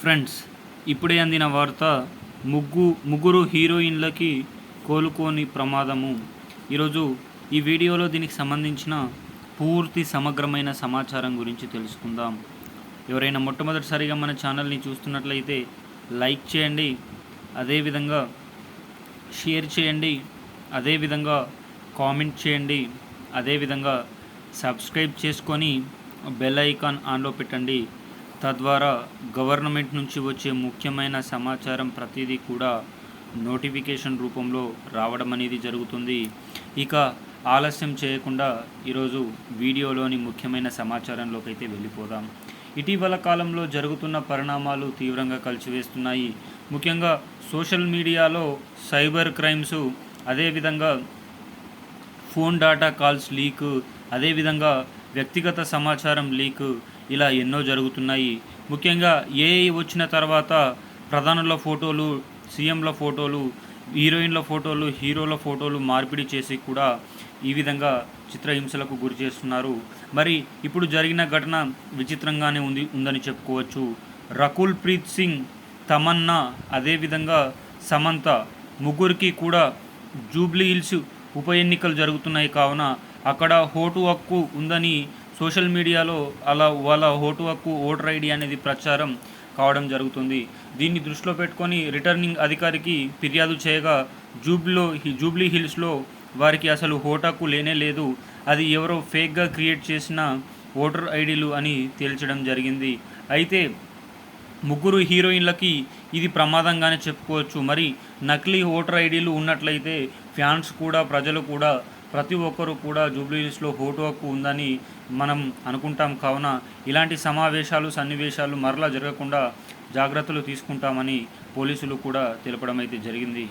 Friends ఇప్పుడే అందిన వార్త ముగ్గు ముగ్గురు హీరోయిన్లకి కోలుకోని ప్రమాదము. ఈరోజు ఈ వీడియోలో దీనికి సంబంధించిన పూర్తి సమగ్రమైన సమాచారం గురించి తెలుసుకుందాం. ఎవరైనా మొట్టమొదటిసారిగా మన ఛానల్ని చూస్తున్నట్లయితే లైక్ చేయండి అదేవిధంగా షేర్ చేయండి అదేవిధంగా కామెంట్ చేయండి అదేవిధంగా సబ్స్క్రైబ్ చేసుకొని బెల్ ఐకాన్ ఆన్లో పెట్టండి. తద్వారా గవర్నమెంట్ నుంచి వచ్చే ముఖ్యమైన సమాచారం ప్రతిదీ కూడా నోటిఫికేషన్ రూపంలో రావడం అనేది జరుగుతుంది. ఇక ఆలస్యం చేయకుండా ఈరోజు వీడియోలోని ముఖ్యమైన సమాచారంలోకి అయితే వెళ్ళిపోదాం. ఇటీవల కాలంలో జరుగుతున్న పరిణామాలు తీవ్రంగా కలిచివేస్తున్నాయి ముఖ్యంగా సోషల్ మీడియాలో సైబర్ క్రైమ్స్ అదేవిధంగా ఫోన్ డాటా కాల్స్ లీక్ అదేవిధంగా వ్యక్తిగత సమాచారం లీక్ ఇలా ఎన్నో జరుగుతున్నాయి. ముఖ్యంగా ఏఐ వచ్చిన తర్వాత ప్రధానుల ఫోటోలు సీఎంల ఫోటోలు హీరోయిన్ల ఫోటోలు హీరోల ఫోటోలు మార్పిడి చేసి కూడా ఈ విధంగా చిత్రహింసలకు గురి చేస్తున్నారు. మరి ఇప్పుడు జరిగిన ఘటన విచిత్రంగానే ఉంది ఉందని చెప్పుకోవచ్చు. రకుల్ ప్రీత్ సింగ్ తమన్నా అదేవిధంగా సమంత ముగ్గురికి కూడా జూబ్లీ హిల్స్ ఉప ఎన్నికలు జరుగుతున్నాయి కావున అక్కడ హోటు హక్కు ఉందని సోషల్ మీడియాలో అలా వాళ్ళ ఓటు హక్కు ఓటర్ ఐడి అనేది ప్రచారం కావడం జరుగుతుంది. దీన్ని దృష్టిలో పెట్టుకొని రిటర్నింగ్ అధికారికి ఫిర్యాదు చేయగా జూబ్లీలో జూబ్లీ హిల్స్లో వారికి అసలు హోటాకు లేనే లేదు. అది ఎవరో ఫేక్గా క్రియేట్ చేసిన ఓటర్ ఐడీలు అని తేల్చడం జరిగింది. అయితే ముగ్గురు హీరోయిన్లకి ఇది ప్రమాదంగానే చెప్పుకోవచ్చు. మరి నకిలీ ఓటర్ ఐడీలు ఉన్నట్లయితే ఫ్యాన్స్ కూడా ప్రజలు కూడా ప్రతి ఒక్కరూ కూడా జూబ్లీహిల్స్లో ఓటు హక్కు ఉందని మనం అనుకుంటాం. కావున ఇలాంటి సమావేశాలు సన్నివేశాలు మరలా జరగకుండా జాగ్రత్తలు తీసుకుంటామని పోలీసులు కూడా తెలపడం అయితే జరిగింది.